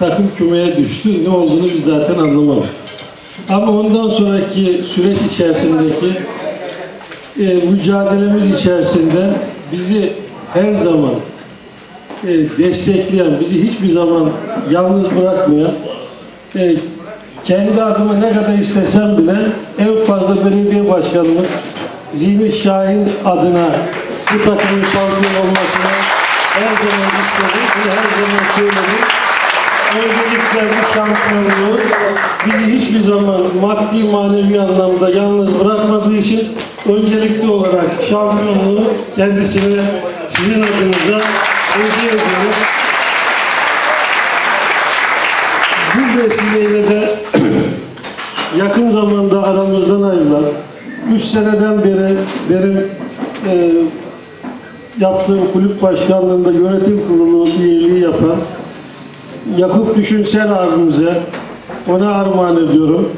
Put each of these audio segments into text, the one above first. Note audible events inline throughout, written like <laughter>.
takım kümeye düştü. Ne olduğunu biz zaten anlamadık. Ama ondan sonraki süreç içerisindeki e, mücadelemiz içerisinde bizi her zaman e, destekleyen, bizi hiçbir zaman yalnız bırakmayan, e, kendi adıma ne kadar istesem bile en fazla belediye başkanımız Zihni Şahin adına bu takımın şampiyon olmasını her zaman istedim. Her zaman söyledim. Öncelikle şampiyonluğu bizi hiçbir zaman maddi manevi anlamda yalnız bırakmadığı için öncelikli olarak şampiyonluğu kendisine sizin adınıza hediye ediyoruz. Bu vesileyle de <clears throat> yakın zamanda aramızdan ayrılan 3 seneden beri benim e, yaptığım kulüp başkanlığında yönetim kurulu üyeliği yapan Yakup Düşünsel abimize ona armağan ediyorum.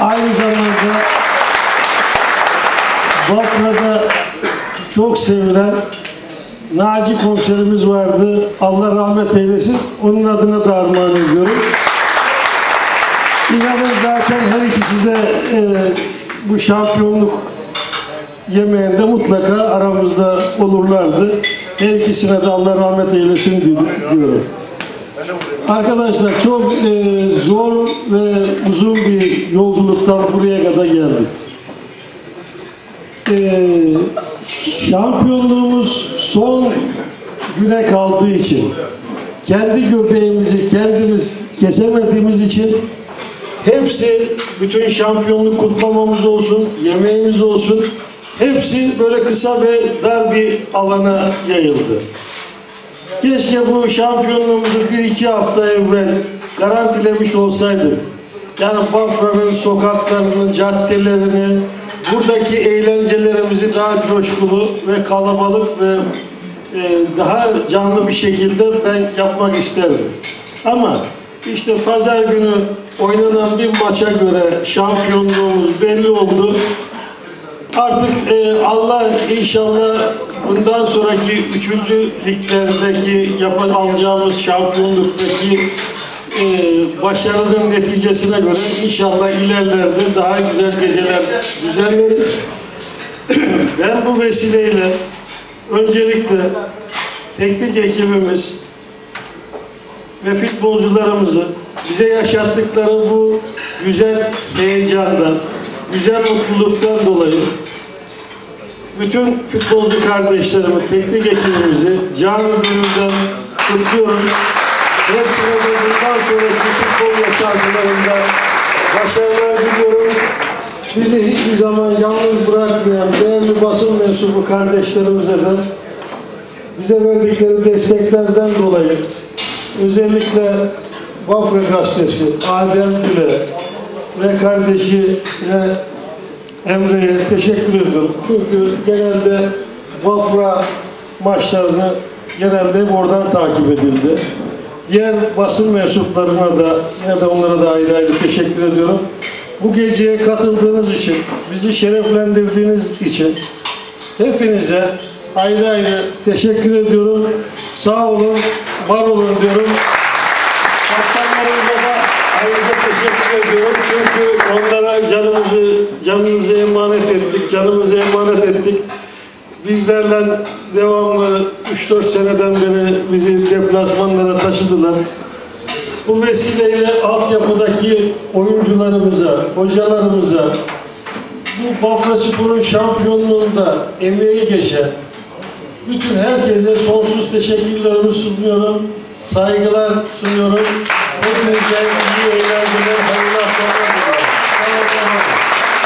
Aynı zamanda Bafra'da çok sevilen Naci komiserimiz vardı. Allah rahmet eylesin. Onun adına da armağan ediyorum. İnanın zaten her ikisi de e, bu şampiyonluk yemeğinde mutlaka aramızda olurlardı. Her ikisine de Allah rahmet eylesin di- diyorum. Arkadaşlar çok e, zor ve uzun bir yolculuktan buraya kadar geldik. E, şampiyonluğumuz son güne kaldığı için kendi göbeğimizi kendimiz kesemediğimiz için hepsi bütün şampiyonluk kutlamamız olsun, yemeğimiz olsun hepsi böyle kısa ve dar bir alana yayıldı. Keşke bu şampiyonluğumuzu bir iki hafta evvel garantilemiş olsaydık. Yani Bafra'nın sokaklarını, caddelerini, buradaki eğlencelerimizi daha coşkulu ve kalabalık ve e, daha canlı bir şekilde ben yapmak isterdim. Ama işte pazar günü oynanan bir maça göre şampiyonluğumuz belli oldu. Artık e, Allah inşallah bundan sonraki üçüncü liglerdeki yapan alacağımız şampiyonluktaki e, başarının neticesine göre inşallah ilerlerde daha güzel geceler düzenleriz. <clears throat> ben bu vesileyle öncelikle teknik ekibimiz ve futbolcularımızı bize yaşattıkları bu güzel heyecandan, güzel mutluluktan dolayı bütün futbolcu kardeşlerimi, teknik ekibimizi canı gönülden kutluyorum. Hepsine de bundan sonraki futbol yaşantılarında başarılar diliyorum. Bizi hiçbir zaman yalnız bırakmayan değerli basın mensubu kardeşlerimize de bize verdikleri desteklerden dolayı özellikle Bafra Gazetesi, Adem Güle ve kardeşi ve Emre'ye teşekkür ediyorum. Çünkü genelde Bafra maçlarını genelde oradan takip edildi. Diğer basın mensuplarına da yine de onlara da ayrı ayrı teşekkür ediyorum. Bu geceye katıldığınız için, bizi şereflendirdiğiniz için hepinize ayrı ayrı teşekkür ediyorum. Sağ olun, var olun diyorum. Kaptanlarımıza da ayrıca teşekkür ediyorum. Canınızı emanet ettik, canımızı emanet ettik. Bizlerle devamlı 3-4 seneden beri bizi deplasmanlara taşıdılar. Bu vesileyle altyapıdaki oyuncularımıza, hocalarımıza, bu Bafra Spor'un şampiyonluğunda emeği geçen bütün herkese sonsuz teşekkürlerimi sunuyorum. Saygılar sunuyorum.